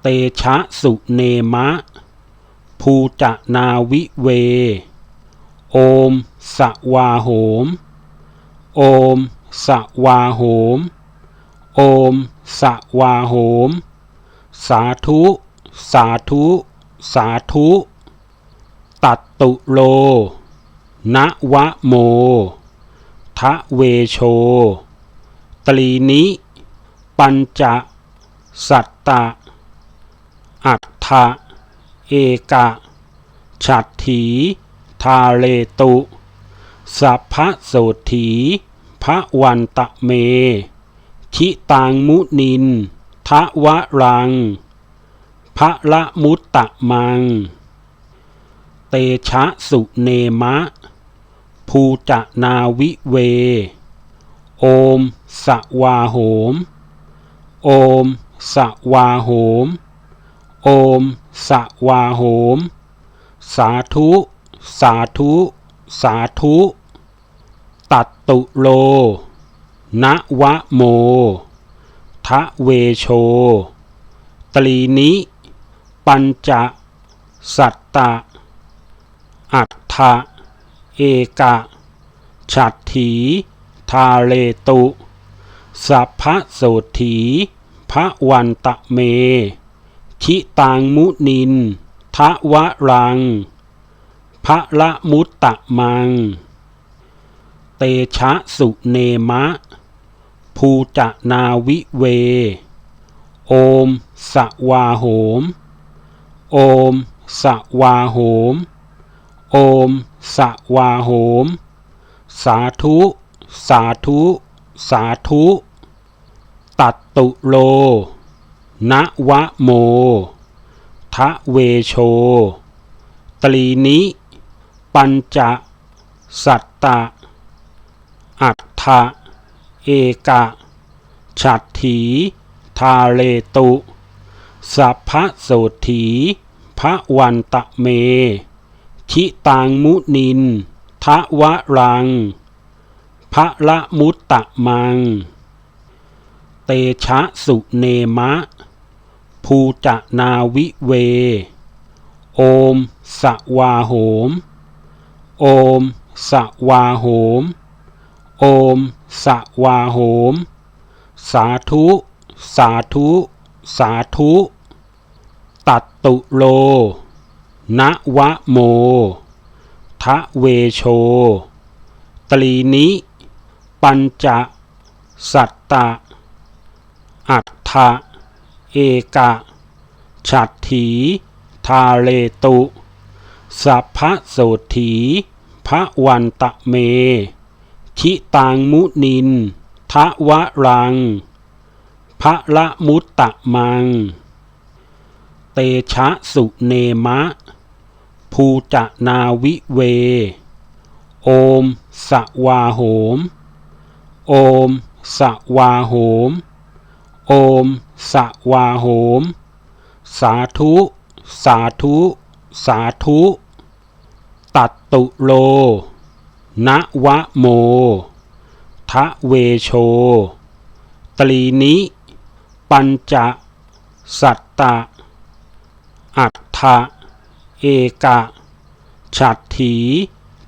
เตชะสุเนมะ ภูจนาวิเว โอมสวาโหม โอมสวาโหม โอมสวาโหม สาธุ สาธุ สาธุ ตัตตุโล นะวะโม ทะเวโช ตรีนิ ปัญจสัตตะ อัฏฐะเอกะฉัตถีทาเลตุสัพพะโสถีพระวันตะเม ทิตังมุนินทะวะรังพระละมุตตะมัง เตชะสุเนมะ ภูจนาวิเว โอมสวาโหม โอมสวาโหม โอม สวาโหม สาธุ สาธุ สาธุ ตัตตุโล นะวะโม ทะเวโช ตรีนิ ปัญจ สัตตะ อัฏฐะเอกะ ฉัตถี ทาเลตุ สัพพโสถีพระวันตะเม ทิตังมุนินทะวะรัง พระละมุตตะมัง เตชะสุเนมะ ภูจนาวิเว โอมสวาโหม โอมสวาโหม โอมสวาโหม สาธุ สาธุ สาธุ ตัตตุโล นะวะโม ทะเวโช ตรีนิ ปัญจ สัตตะ อัฏฐะเอกะ ฉัตถี ทาเลตุ สัพพะโสถีพระวันตะเม ทิตังมุนิน ทะวะรัง พระละมุตตะมัง เตชะสุเนมะ ภูจนาวิเว โอมสวาโหม โอมสวาโหม โอมสวาโหม สาธุ สาธุ สาธุ ตัตตุโล นะวะโม ทะเวโช ตรีนิ ปัญจสัตตะ อัฏฐะ เอกะฉัตถี ทาเลตุ สัพพโสถีพระวันตะเม ทิตังมุนินทะวะรัง พระละมุตตะมัง เตชะสุเนมะ ภูจนาวิเว โอมสวาโหม โอมสวาโหม โอม สวาโหม สาธุ สาธุ สาธุ ตัตตุโล นะวะโม ทะเวโช ตรีนิ ปัญจ สัตตะ อัฏฐะเอกะ ฉัตถี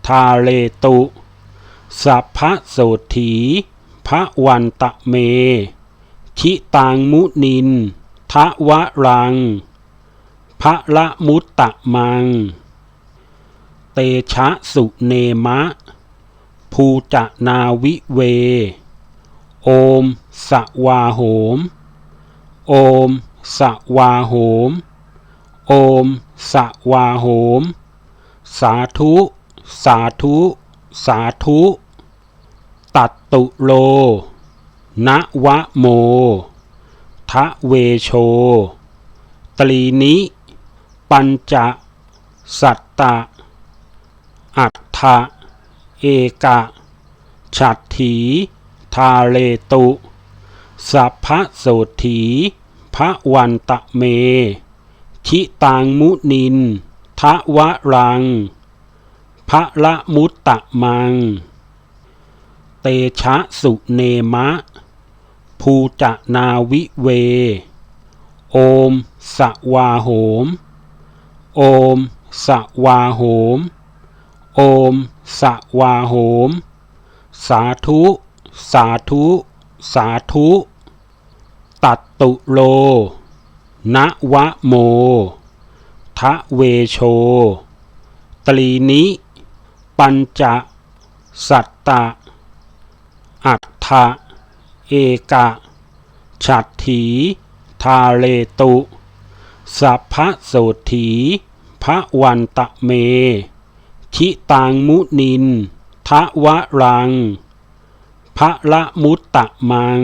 ทาเลตุ สัพพะโสถีพระวันตะเม ทิตังมุนินทะวะรังพระละมุตตะมัง เตชะสุเนมะ ภูจนาวิเว โอมสวาโหม โอมสวาโหม โอมสวาโหม สาธุ สาธุ สาธุ ตัตตุโล นะวะโม ทะเวโช ตรีนิ ปัญจ สัตตะ อัฏฐะเอกะ ฉัตถี ทาเลตุ สัพพะโสถีพระวันตะเม ทิตังมุนินทะวะรังพระละมุตตะมัง เตชะสุเนมะ ภูจนาวิเว โอมสวาโหม โอมสวาโหม โอมสวาโหม สาธุ สาธุ สาธุ ตัตตุโลณวะโม ทะเวโช ตรีนิ ปัญจสัตตะ อัฏฐะเอกะฉัตถีทาเลตุสัพพะโสถีพระวันตะเม ทิตังมุนินทะวะรัง พระละมุตตะมัง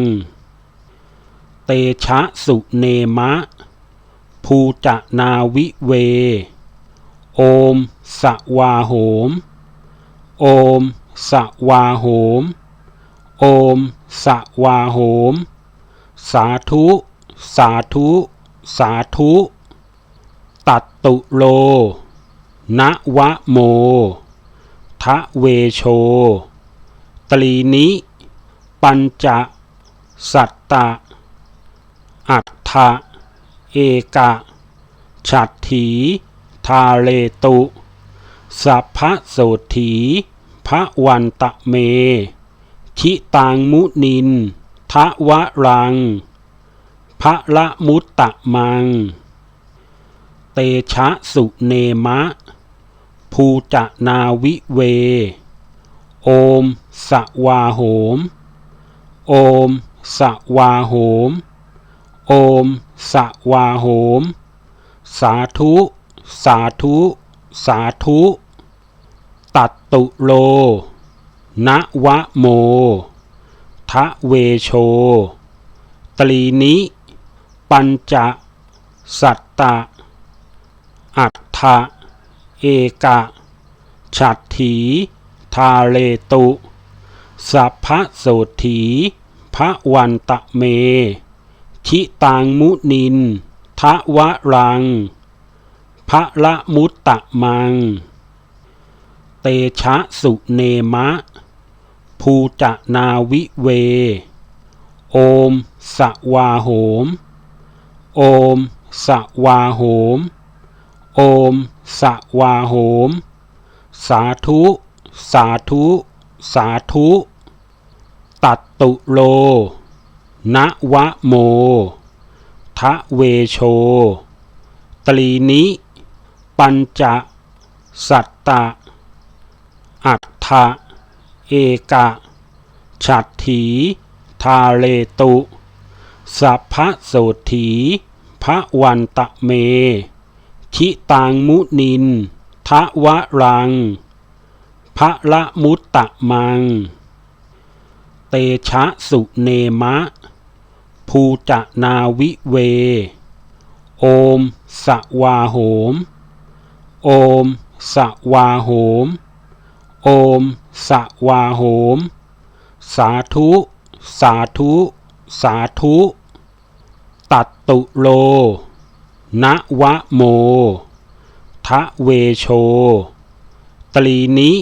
เตชะสุเนมะ ภูจนาวิเว โอมสวาโหม โอมสวาโหม โอม สวาโหม สาธุ สาธุ สาธุ ตัตตุโลณวะโม ทะเวโช ตรีนิ ปัญจ สัตตะ อัฏฐะเอกะ ฉัตถี ทาเลตุ สัพพโสถีพระวันตะเม ทิตังมุนินทะวะรังพระละมุตตะมัง เตชะสุเนมะ ภูจนาวิเว โอมสวาโหม โอมสวาโหม โอมสวาโหม สาธุ สาธุ สาธุ ตัตตุโล ณวโม ทะเวโช ตรีนิ ปัญจ สัตตะ อัฏฐะเอกะ ฉัตถี ทาเลตุ สัพพโสถีพระวันตะเม ทิตังมุนิน ทะวะรัง พระละมุตตะมัง เตชะสุเนมะ ภูจนาวิเว โอมสวาโหม โอมสวาโหม โอมสวาโหม สาธุ สาธุ สาธุ ตัตตุโลณวะโม ทะเวโช ตรีนิ ปัญจสัตตะ อัฏฐะ เอกะ ฉัตถีทาเลตุ สัพพโสถีพระวันตะเม ทิตังมุนินทะวะรัง พระละมุตตะมัง เตชะสุเนมะ ภูจนาวิเว โอมสวาโหม โอมสวาโหม โอม สวาโหม สาธุ สาธุ สาธุ ตัตตุโลณวะโม ทะเวโช ตรีนิ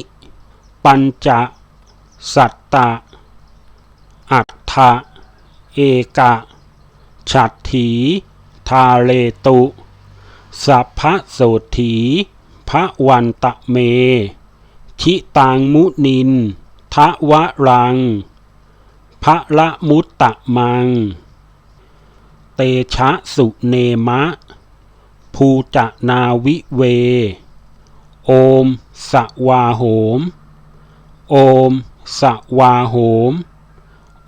ปัญจ สัตตะ อัฏฐะเอกะ ฉัตถี ทาเลตุ สัพพะโสถีพระวันตะเม ทิตังมุนินทะวะรังพระละมุตตะมัง เตชะสุเนมะ ภูจนาวิเว โอมสวาโหม โอมสวาโหม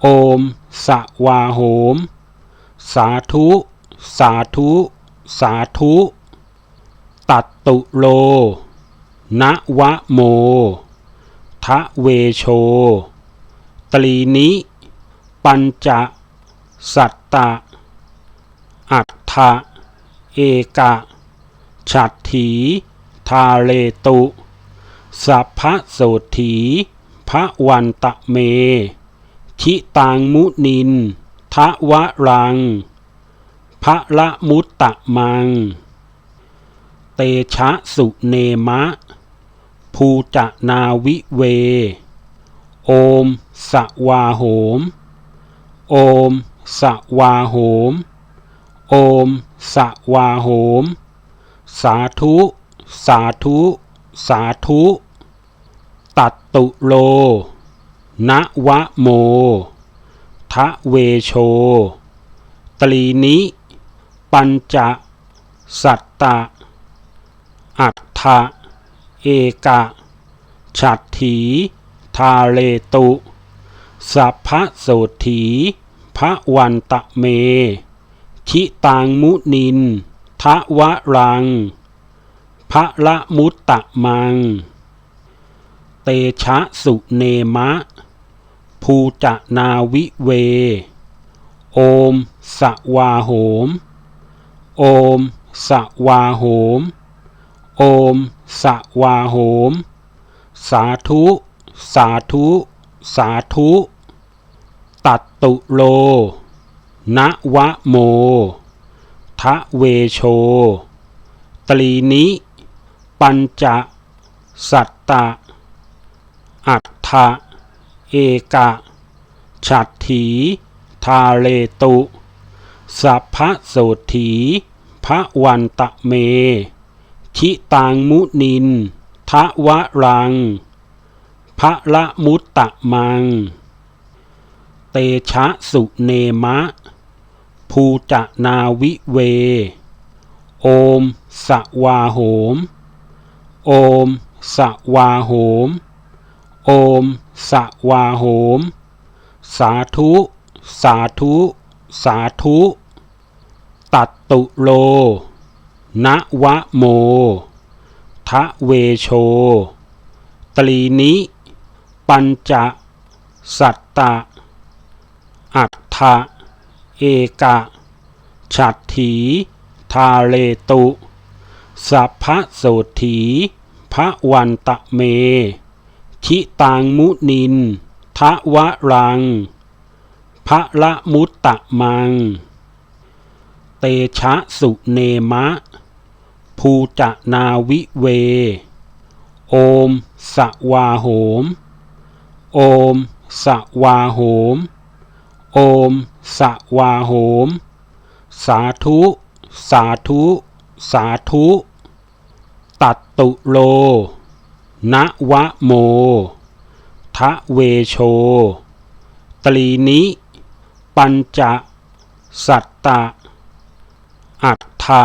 โอมสวาโหม สาธุ สาธุ สาธุ ตัตตุโล ณวะโม ทะเวโช ตรีนิ ปัญจ สัตตะ อัฏฐะเอกะ ฉัตถี ทาเลตุ สัพพะโสถีพระวันตะเม ทิตังมุนิน ทะวะรัง พระละมุตตะมัง เตชะสุเนมะ ภูจะนาวิเว โอมสวาโหม โอมสวาโหม โอมสวาโหม สาธุ สาธุ สาธุ ตัตตุโล นะวะโม ทะเวโช ตรีนิ ปัญจสัตตะอัฏฐะ กะ ฉัตถี ทาเลตุ สัพพะโสถีพระวันตะเม ทิตังมุนิน ทะวะรัง พระละมุตตะมัง เตชะสุเนมะ ภูจนาวิเว โอมสวาโหม โอมสวาโหม โอม สวาโหม สาธุ สาธุ สาธุ ตัตตุโลนะวะโมทะเวโช ตรีนิ ปัญจ สัตตะ อัฏฐะเอกะ ฉัตถี ทาเลตุ สัพพโสถีพระวันตะเม ทิตังมุนินทะวะรังพระละมุตตะมัง เตชะสุเนมะ ภูจนาวิเว โอมสวาโหม โอมสวาโหม โอมสวาโหม สาธุ สาธุ สาธุ ตัตตุโล นะวะโม ทะเวโช ตรีนิ ปัญจ สัตตะ อัฏฐะเอกะ ฉัตถีทาเลตุ สัพพะโสถีพระวันตะเมทิตังมุนิน ทะวะรัง พระละมุตตะมัง เตชะสุเนมะ ภูจนาวิเว โอมสวาโหม โอมสวาโหม โอมสวาโหม สาธุ สาธุ สาธุ ตัตตุโล นะวะโม ทะเวโช ตรีนิ ปัญจสัตตะ อัฏฐะ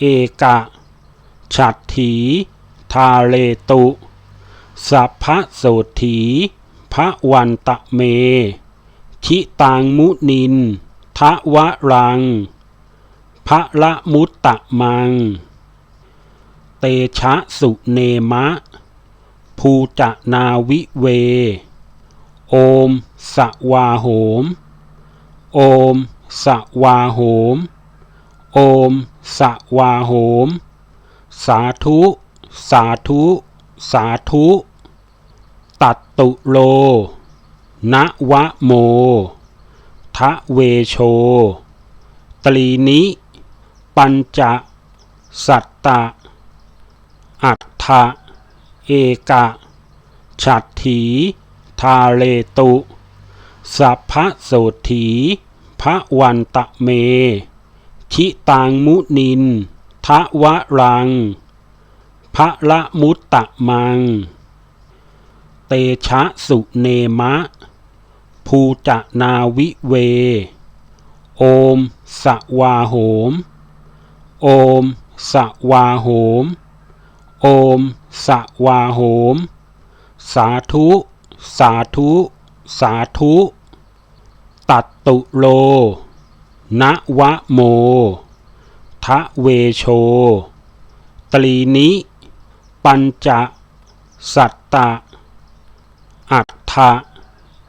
เอกะฉัตถีทาเลตุสัพพะโสถีพระวันตะเม ทิตังมุนินทะวะรังพระละมุตตะมัง เตชะสุเนมะ ภูจนาวิเว โอมสวาโหม โอมสวาโหม โอม สวาโหม สาธุ สาธุ สาธุ ตัตตุโล นะวะโม ทะเวโช ตรีนิ ปัญจ สัตตะ อัฏฐะเอกะ ฉัตถี ทาเลตุ สัพพโสถีพระวันตะเม ทิตังมุนินทะวะรังพระละมุตตะมัง เตชะสุเนมะ ภูจนาวิเว โอมสวาโหม โอมสวาโหม โอมสวาโหม สาธุ สาธุ สาธุ ตัตตุโล นะวะโม ทะเวโช ตรีนิ ปัญจ สัตตะ อัฏฐะ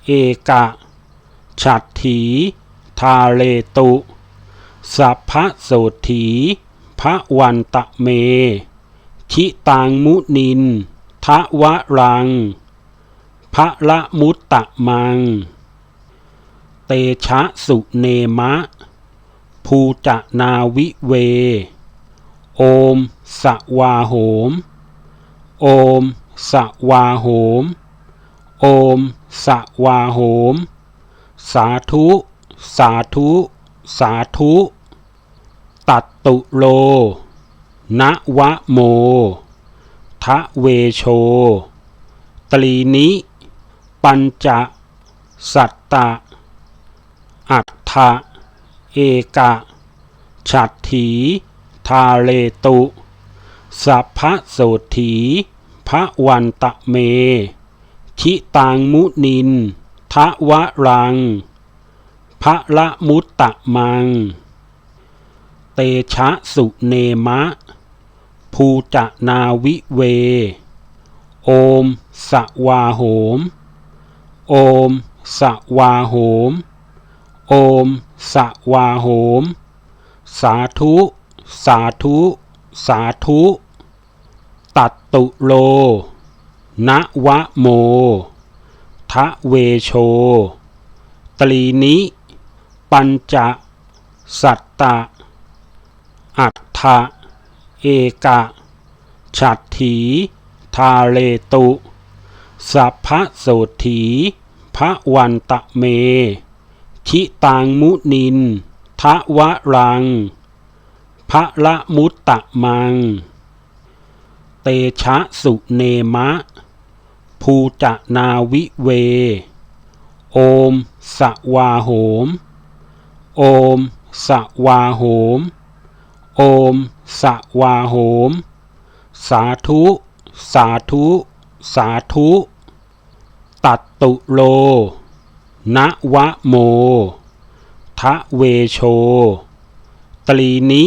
เอกะ ฉัตถี ทาเลตุ สัพพะโสถีพระวันตะเมชิตังมุนิน ทะวะรัง พระละมุตตะมัง เตชะสุเนมะ ภูจนาวิเว โอมสวาโหม โอมสวาโหม โอมสวาโหม สาธุ สาธุ สาธุ ตัตตุโล นะวะโม ทะเวโช ตรีนิ ปัญจสัตตะ อัฏฐะ เอกะฉัตถี ทาเลตุ สัพพะโสถีพระวันตะเมชิตังมุนินทะวะรัง พระละมุตตะมัง เตชะสุเนมะ ภูจนาวิเว โอมสวาโหม โอมสวาโหม โอม สวาโหม สาธุ สาธุ สาธุ ตัตตุโล นะวะโม ทะเวโช ตรีนิ ปัญจ สัตตะ อัฏฐะเอกะ ฉัตถีทาเลตุ สัพพะโสถีพระวันตะเม ชิตังมุนินทะวะรังพระละมุตตะมัง เตชะสุเนมะ ภูจนาวิเว โอมสวาโหม โอมสวาโหม โอมสวาโหม สาธุ สาธุ สาธุ ตัตตุโล นะวะโม ทะเวโช ตรีนิ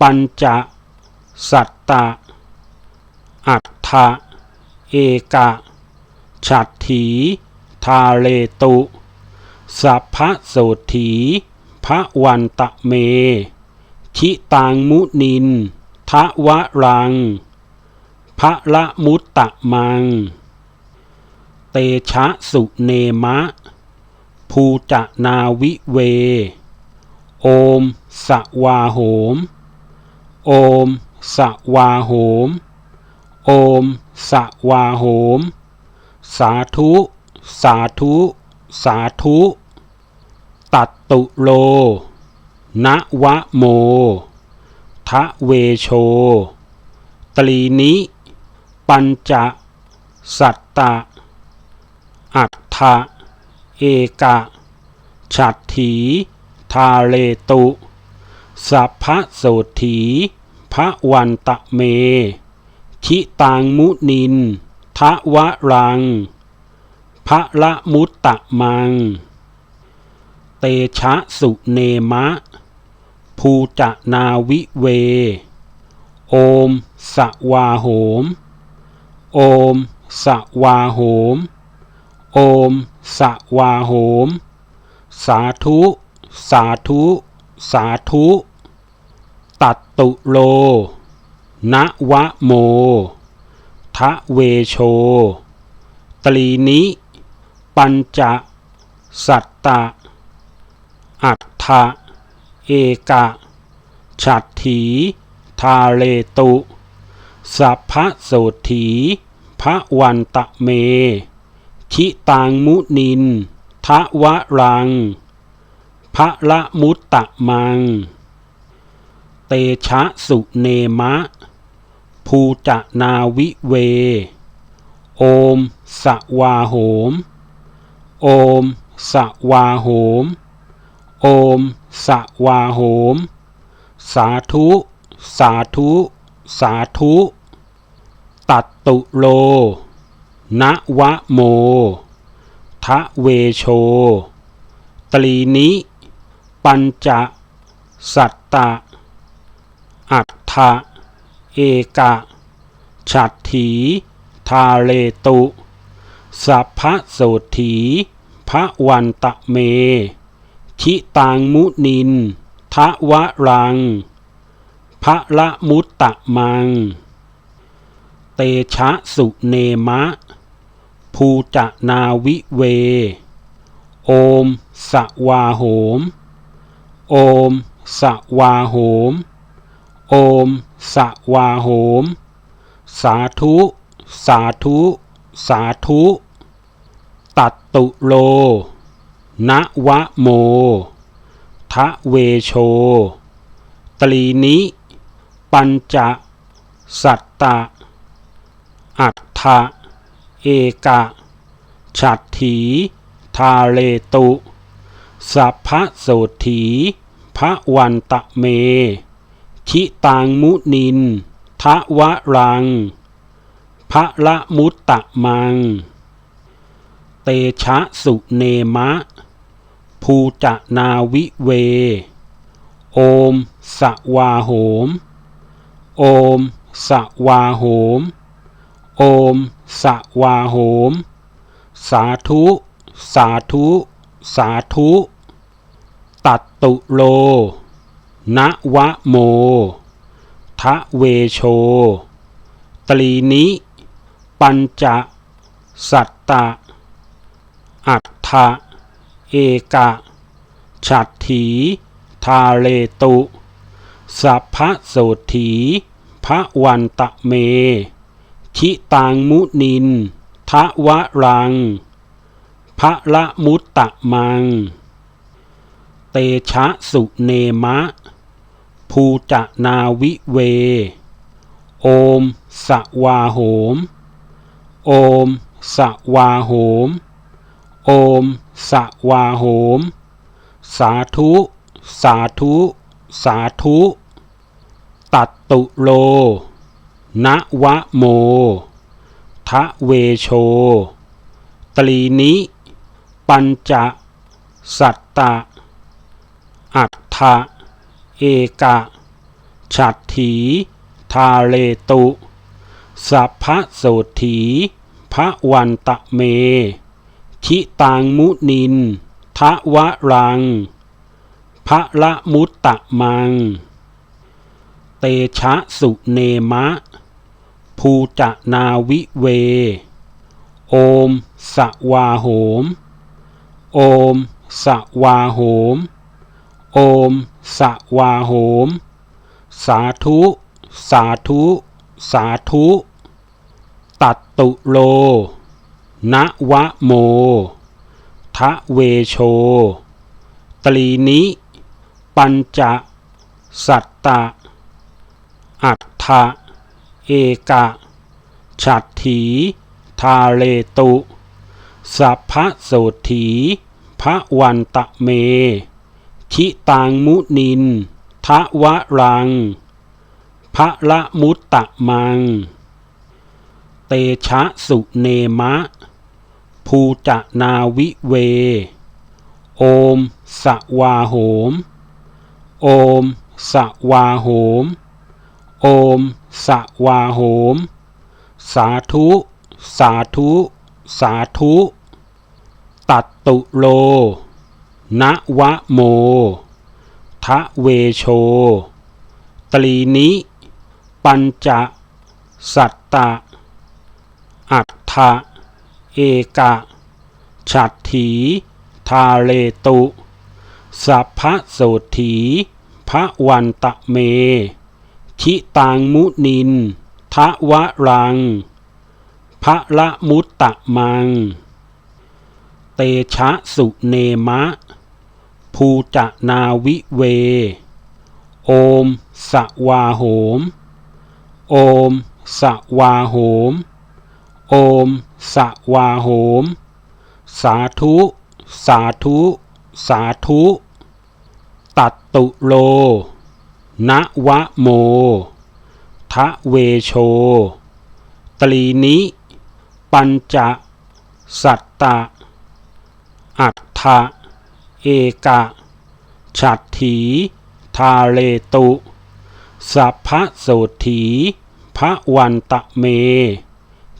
ปัญจสัตตะ อัฏฐะเอกะ ฉัตถี ทาเลตุ สัพพะโสถีพระวันตะเม ชิตังมุนิน ทะวะรัง พระละมุตตะมัง เตชะสุเนมะ ภูจนาวิเว โอมสวาโหม โอมสวาโหม โอมสวาโหม สาธุ สาธุ สาธุ ตัตตุโล นะวะโม ทะเวโช ตรีนิ ปัญจสัตตะ อัฏฐะ เอกะ ฉัตถี ทาเลตุ สัพพะโสถีพระวันตะเมชิตังมุนิน ทะวะรัง พระละมุตตะมัง เตชะสุเนมะ ภูจนาวิเว โอมสวาโหม โอมสวาโหม โอม สวาโหม สาธุ สาธุ สาธุ ตัตตุโล นะวะโม ทะเวโช ตรีนิ ปัญจ สัตตะ อัฏฐะเอกะ ฉัตถี ทาเลตุ สัพพโสถีพระวันตะเม ชิตังมุนินทะวะรังพระละมุตตะมัง เตชะสุเนมะ ภูจนาวิเว โอมสวาโหม โอมสวาโหม โอมสวาโหม สาธุ สาธุ สาธุ ตัตตุโล นะวะโม ทะเวโช ตรีนิ ปัญจ สัตตะ อัฏฐะเอกะ ฉัตถี ทาเลตุ สัพพะโสถีพระวันตะเมชิตังมุนินททะวะรัง พระละมุตตะมัง เตชะสุเนมะ ภูจนาวิเว โอมสวาโหม โอมสวาโหม โอมสวาโหม สาธุ สาธุ สาธุ ตัตตุโล นะวะโม ทะเวโช ตรีนิ ปัญจสัตตะ อัฏฐะ เอกะ ฉัตถีทาเลตุ สัพพโสถีพระวันตะเม ชิตังมุนินทะวะรัง พระละมุตตะมัง เตชะสุเนมะ ภูจนาวิเว โอมสวาโหม โอมสวาโหม โอม สวาโหม สาธุ สาธุ สาธุ ตัตตุโล นะวะโม ทะเวโช ตรีนิ ปัญจ สัตตะ อัฏฐะเอกะ ฉัตถีทาเลตุ สัพพะโสถีพระวันตะเม ชิตังมุนินทะวะรังพระละมุตตะมัง เตชะสุเนมะ ภูจนาวิเว โอมสวาโหม โอมสวาโหม โอมสวาโหม สาธุ สาธุ สาธุ ตัตตุโล นะวะโม ทะเวโช ตรีนิ ปัญจสัตตะ อัฏฐะเอกะ ฉัตถี ทาเลตุ สัพพะโสถีพระวันตะเมชิตังมุนิน ทะวะรัง พระละมุตตะมัง เตชะสุเนมะ ภูจะนาวิเว โอมสวาโหม โอมสวาโหม โอมสวาโหม สาธุ สาธุ สาธุ ตัตตุโล นะวะโม ทะเวโช ตรีนิ ปัญจสัตตะ อัฏฐะ เอกะฉัตถี ทาเลตุสัพพะโสถีพระวันตะเมชิตังมุนินทะวะรัง พระละมุตตะมัง เตชะสุเนมะ ภูจนาวิเว โอมสวาโหม โอมสวาโหม โอม สวาโหม สาธุ สาธุ สาธุ ตัตตุโลนะวะโมทะเวโช ตรีนิ ปัญจ สัตตะ อัฏฐะเอกะ ฉัตถี ทาเลตุ สัพพโสถีพระวันตะเม ชิตังมุนินทะวะรังพระละมุตตะมัง เตชะสุเนมะ ภูจนาวิเว โอมสวาโหม โอมสวาโหม โอมสวาโหม สาธุ สาธุ สาธุ ตัตตุโล นะวะโม ทะเวโช ตรีนิ ปัญจ สัตตะ อัฏฐะเอกะ ฉัตถีทาเลตุ สัพพะโสถีพระวันตะเม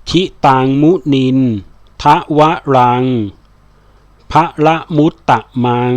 ชิตังมุนินทะวะรังพระละมุตตะมัง